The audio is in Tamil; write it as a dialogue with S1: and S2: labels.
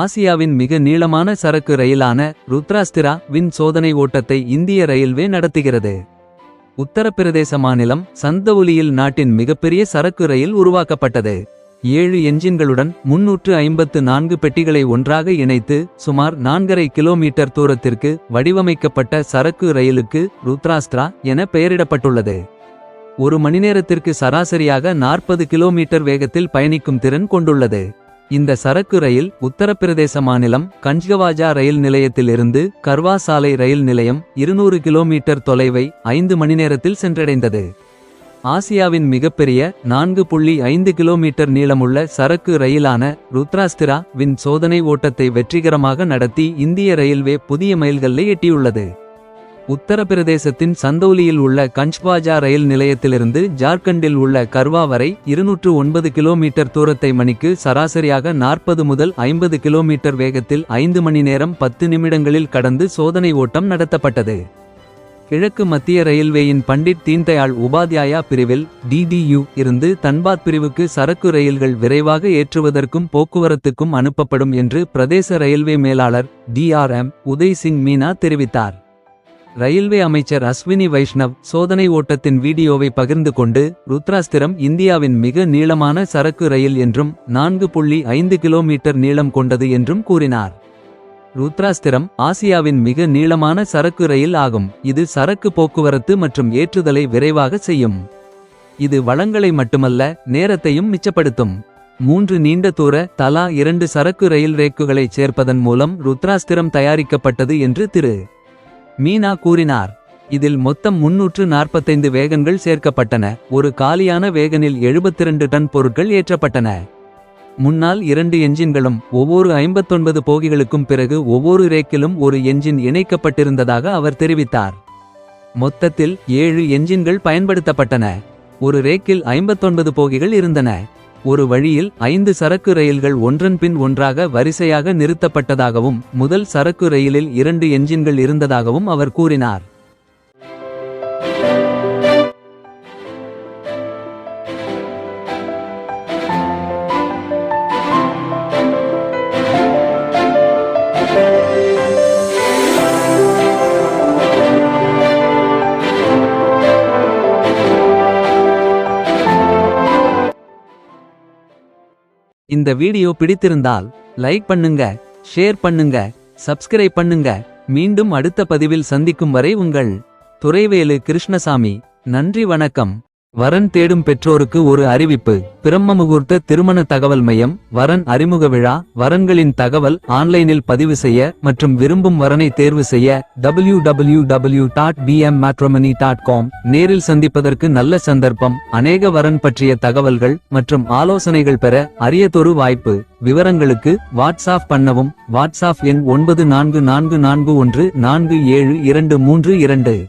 S1: ஆசியாவின் மிக நீளமான சரக்கு ரயிலான ருத்ராஸ்திரா வின் சோதனை ஓட்டத்தை இந்திய ரயில்வே நடத்துகிறது. உத்தரப்பிரதேச மாநிலம் சந்தவுலியில் நாட்டின் மிகப்பெரிய சரக்கு ரயில் உருவாக்கப்பட்டது. ஏழு என்ஜின்களுடன் முன்னூற்று ஐம்பத்து நான்கு பெட்டிகளை ஒன்றாக இணைத்து சுமார் நான்கரை கிலோமீட்டர் தூரத்திற்கு வடிவமைக்கப்பட்ட சரக்கு ரயிலுக்கு ருத்ராஸ்திரா என பெயரிடப்பட்டுள்ளது. ஒரு மணி நேரத்திற்கு சராசரியாக நாற்பது கிலோமீட்டர் வேகத்தில் பயணிக்கும் திறன் கொண்டுள்ளது. இந்த சரக்கு ரயில் உத்தரப்பிரதேச மாநிலம் கஞ்கவாஜா ரயில் நிலையத்திலிருந்து கர்வா சாலை ரயில் நிலையம் இருநூறு கிலோமீட்டர் தொலைவை ஐந்து மணி நேரத்தில் சென்றடைந்தது. ஆசியாவின் மிகப்பெரிய நான்கு புள்ளி ஐந்து கிலோமீட்டர் நீளமுள்ள சரக்கு ரயிலான ருத்ராஸ்திரா வின் சோதனை ஓட்டத்தை வெற்றிகரமாக நடத்தி இந்திய ரயில்வே புதிய மைல்கல்லை எட்டியுள்ளது. உத்தரப்பிரதேசத்தின் சந்தௌலியில் உள்ள கஞ்ச்வாஜா ரயில் நிலையத்திலிருந்து ஜார்க்கண்டில் உள்ள கர்வா வரை இருநூற்று ஒன்பது கிலோமீட்டர் தூரத்தை மணிக்கு சராசரியாக நாற்பது முதல் ஐம்பது கிலோமீட்டர் வேகத்தில் ஐந்து மணி நேரம் பத்து நிமிடங்களில் கடந்து சோதனை ஓட்டம் நடத்தப்பட்டது. கிழக்கு மத்திய ரயில்வேயின் பண்டிட் தீன்தயாள் உபாத்யாயா பிரிவில் டிடியு இருந்து தன்பாத் பிரிவுக்கு சரக்கு ரயில்கள் விரைவாக ஏற்றுவதற்கும் போக்குவரத்துக்கும் அனுப்பப்படும் என்று பிரதேச ரயில்வே மேலாளர் டிஆர்எம் உதய் சிங் மீனா தெரிவித்தார். ரயில்வே அமைச்சர் அஸ்வினி வைஷ்ணவ் சோதனை ஓட்டத்தின் வீடியோவை பகிர்ந்து கொண்டு ருத்ராஸ்திரம் இந்தியாவின் மிக நீளமான சரக்கு ரயில் என்றும் நான்கு புள்ளி ஐந்து கிலோமீட்டர் நீளம் கொண்டது என்றும் கூறினார். ருத்ராஸ்திரம் ஆசியாவின் மிக நீளமான சரக்கு ரயில் ஆகும். இது சரக்கு போக்குவரத்து மற்றும் ஏற்றுதலை விரைவாக செய்யும். இது வளங்களை மட்டுமல்ல நேரத்தையும் மிச்சப்படுத்தும். மூன்று நீண்ட தூர தலா இரண்டு சரக்கு ரயில் ரேக்குகளைச் சேர்ப்பதன் மூலம் ருத்ராஸ்திரம் தயாரிக்கப்பட்டது என்று திரு. மீனா கூறினார். இதில் மொத்தம் முன்னூற்று நாற்பத்தைந்து வேகன்கள் சேர்க்கப்பட்டன. ஒரு காலியான வேகனில் 72 டன் பொருட்கள் ஏற்றப்பட்டன. முன்னால் இரண்டு என்ஜின்களும் ஒவ்வொரு ஐம்பத்தொன்பது போகிகளுக்கும் பிறகு ஒவ்வொரு ரேக்கிலும் ஒரு என்ஜின் இணைக்கப்பட்டிருந்ததாக அவர் தெரிவித்தார். மொத்தத்தில் ஏழு என்ஜின்கள் பயன்படுத்தப்பட்டன. ஒரு ரேக்கில் ஐம்பத்தொன்பது போகிகள் இருந்தன. ஒரு வழியில் ஐந்து சரக்கு ரயில்கள் ஒன்றன் பின் ஒன்றாக வரிசையாக நிறுத்தப்பட்டதாகவும் முதல் சரக்கு ரயிலில் இரண்டு என்ஜின்கள் இருந்ததாகவும் அவர் கூறினார். இந்த வீடியோ பிடித்திருந்தால் லைக் பண்ணுங்க ஷேர் பண்ணுங்க சப்ஸ்கிரைப் பண்ணுங்க. மீண்டும் அடுத்த பதிவில் சந்திக்கும் வரை உங்கள் துரைவேலு கிருஷ்ணசாமி. நன்றி வணக்கம். வரன் தேடும் பெற்றோருக்கு ஒரு அறிவிப்பு. பிரம்ம முகூர்த்த திருமண தகவல் மையம் வரன் அறிமுக விழா வரன்களின் தகவல் ஆன்லைனில் பதிவு செய்ய மற்றும் விரும்பும் வரனை தேர்வு செய்ய W W W dot PM dot com நேரில் சந்திப்பதற்கு நல்ல சந்தர்ப்பம். அநேக வரன் பற்றிய தகவல்கள் மற்றும் ஆலோசனைகள் பெற அரியதொரு வாய்ப்பு. விவரங்களுக்கு வாட்ஸ்ஆப் பண்ணவும். வாட்ஸ்ஆப் எண் ஒன்பது நான்கு நான்கு நான்கு ஒன்று நான்கு ஏழு இரண்டு மூன்று இரண்டு.